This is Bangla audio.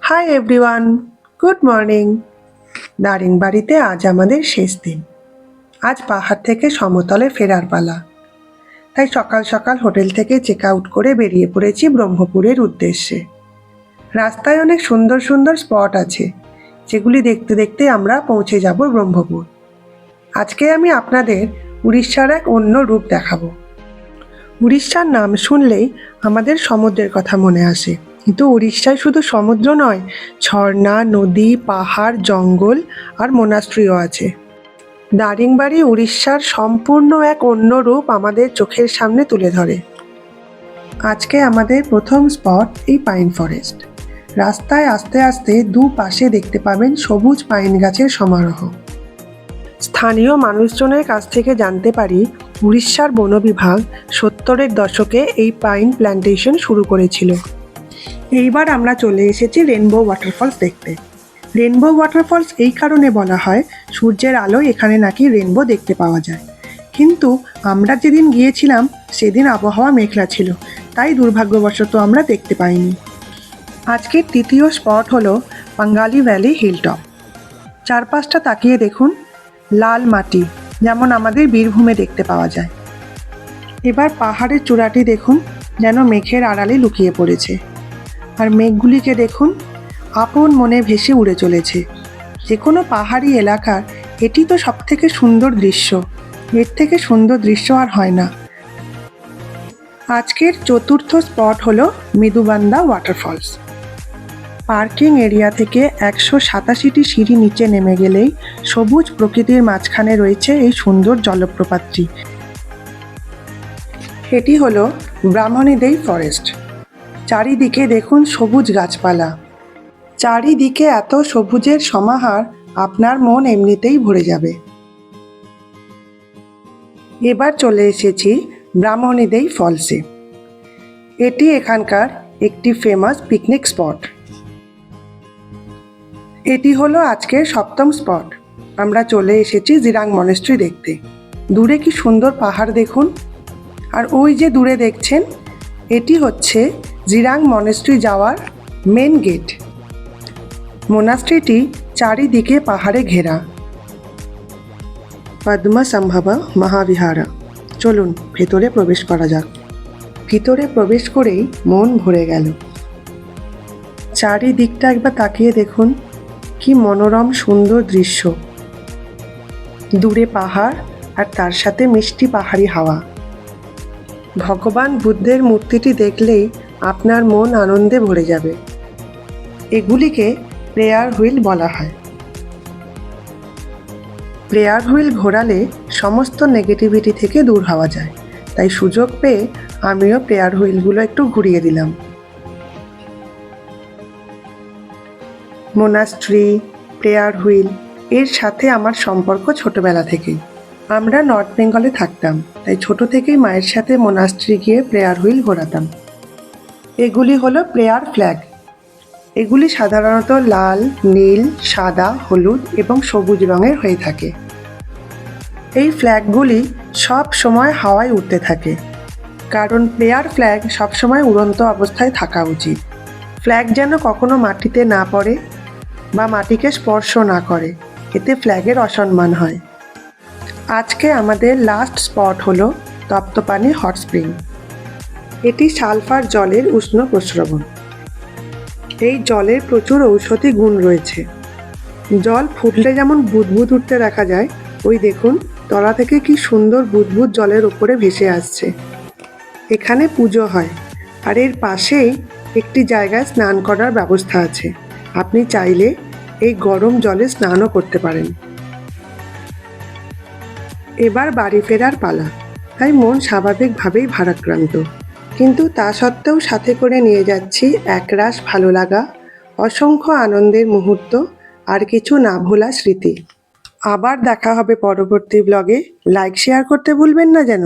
হাই এভরিওয়ান গুড মর্নিং দারিংবাড়িতে আজ আমাদের শেষ দিন। আজ পাহাড় থেকে সমতলে ফেরার পালা। তাই সকাল সকাল হোটেল থেকে চেক আউট করে বেরিয়ে পড়েছি ব্রহ্মপুরের উদ্দেশ্যে। রাস্তায় অনেক সুন্দর সুন্দর স্পট আছে, যেগুলি দেখতে দেখতে আমরা পৌঁছে যাব ব্রহ্মপুর। আজকে আমি আপনাদের উড়িষ্যার এক অন্য রূপ দেখাবো। উড়িষ্যার নাম শুনলেই আমাদের সমুদ্রের কথা মনে আসে। কিন্তু উড়িষ্যায় শুধু সমুদ্র নয়, ঝর্ণা, নদী, পাহাড়, জঙ্গল আর মোনাস্ট্রিও আছে। দারিংবাড়ি উড়িষ্যার সম্পূর্ণ এক অন্য রূপ আমাদের চোখের সামনে তুলে ধরে। আজকে আমাদের প্রথম স্পট এই পাইন ফরেস্ট। রাস্তায় আস্তে আস্তে দু পাশে দেখতে পাবেন সবুজ পাইন গাছের সমারোহ। স্থানীয় মানুষজনের কাছ থেকে জানতে পারি, উড়িষ্যার বন বিভাগ সত্তরের দশকে এই পাইন প্ল্যান্টেশন শুরু করেছিল। এইবার আমরা চলে এসেছি রেনবো ওয়াটারফলস দেখতে। রেনবো ওয়াটারফলস এই কারণে বলা হয়, সূর্যের আলো এখানে নাকি রেনবো দেখতে পাওয়া যায়। কিন্তু আমরা যেদিন গিয়েছিলাম, সেদিন আবহাওয়া মেঘলা ছিল, তাই দুর্ভাগ্যবশত আমরা দেখতে পাইনি। আজকের তৃতীয় স্পট হলো বাঙ্গালি ভ্যালি হিলটপ চারপাশটা তাকিয়ে দেখুন, লাল মাটি, যেমন আমাদের বীরভূমে দেখতে পাওয়া যায়। এবার পাহাড়ের চূড়াটি দেখুন, যেন মেঘের আড়ালে লুকিয়ে পড়েছে। আর মেঘগুলিকে দেখুন, আপন মনে ভেসে উড়ে চলেছে। যে কোনো পাহাড়ি এলাকার এটি তো সবথেকে সুন্দর দৃশ্য। এর থেকে সুন্দর দৃশ্য আর হয় না। আজকের চতুর্থ স্পট হলো মৃদুবান্দা ওয়াটারফলস। পার্কিং এরিয়া থেকে একশো সাতাশিটি সিঁড়ি নিচে নেমে গেলেই সবুজ প্রকৃতির মাঝখানে রয়েছে এই সুন্দর জলপ্রপাতটি। এটি হলো ব্রাহ্মণীদেই ফরেস্ট। চারিদিকে দেখুন সবুজ গাছপালা। চারিদিকে এত সবুজের সমাহার, আপনার মন এমনিতেই ভরে যাবে। এবার চলে এসেছি ব্রাহ্মণীদেই ফলসে। এটি এখানকার একটি ফেমাস পিকনিক স্পট এটি হলো আজকের সপ্তম স্পট আমরা চলে এসেছি জিরাং মনেস্ট্রি দেখতে। দূরে কি সুন্দর পাহাড় দেখুন। আর ওই যে দূরে দেখছেন, এটি হচ্ছে জিরাং মনেস্ট্রি যাওয়ার মেন গেট। মোনাস্ট্রিটি চারিদিকে পাহাড়ে ঘেরা। পদ্মা সম্ভবা মহাবিহারা। চলুন, ভেতরে প্রবেশ করা যাক। ভিতরে প্রবেশ করেই মন ভরে গেল। চারিদিকটা একবার তাকিয়ে দেখুন, কি মনোরম, সুন্দর দৃশ্য। দূরে পাহাড় আর তার সাথে মিষ্টি পাহাড়ি হাওয়া। ভগবান বুদ্ধের মূর্তিটি দেখলেই আপনার মন আনন্দে ভরে যাবে। এগুলিকে প্রেয়ার হুইল বলা হয়। প্রেয়ার হুইল ঘোরালে সমস্ত নেগেটিভিটি থেকে দূর হওয়া যায়। তাই সুযোগ পেয়ে আমিও প্রেয়ার হুইলগুলো একটু ঘুরিয়ে দিলাম। মোনাস্ট্রি, প্রেয়ার হুইল এর সাথে আমার সম্পর্ক ছোটবেলা থেকেই। আমরা নর্থ বেঙ্গলে থাকতাম, তাই ছোট থেকেই মায়ের সাথে মোনাস্ট্রি গিয়ে প্রেয়ার হুইল ঘোরাতাম। এগুলি হলো প্লেয়ার ফ্ল্যাগ। এগুলি সাধারণত লাল, নীল, সাদা, হলুদ এবং সবুজ রঙের হয়ে থাকে। এই ফ্ল্যাগগুলি সব সময় হাওয়ায় উঠতে থাকে, কারণ প্লেয়ার ফ্ল্যাগ সবসময় উড়ন্ত অবস্থায় থাকা উচিত। ফ্ল্যাগ যেন কখনো মাটিতে না পড়ে বা মাটিকে স্পর্শ না করে, এতে ফ্ল্যাগের অসম্মান হয়। আজকে আমাদের লাস্ট স্পট হলো তপ্তপানি হট স্প্রিং। এটি সালফার জলের উষ্ণ প্রস্রবণ। এই জলের প্রচুর ঔষধি গুণ রয়েছে। জল ফুটলে যেমন বুদবুদ উঠতে দেখা যায়, ওই দেখুন, তলা থেকে কি সুন্দর বুদবুদ জলের ওপরে ভেসে আসছে। এখানে পুজো হয়, আর এর পাশেই একটি জায়গায় স্নান করার ব্যবস্থা আছে। আপনি চাইলে এই গরম জলে স্নানও করতে পারেন। এবার বাড়ি ফেরার পালা, তাই মন স্বাভাবিকভাবেই ভারাক্রান্ত। কিন্তু তা সত্ত্বেও সাথে করে নিয়ে যাচ্ছি একরাশ ভালো লাগা, অসংখ্য আনন্দের মুহূর্ত, আর কিছু না ভোলা স্মৃতি। আবার দেখা হবে পরবর্তী ব্লগে লাইক শেয়ার করতে ভুলবেন না যেন।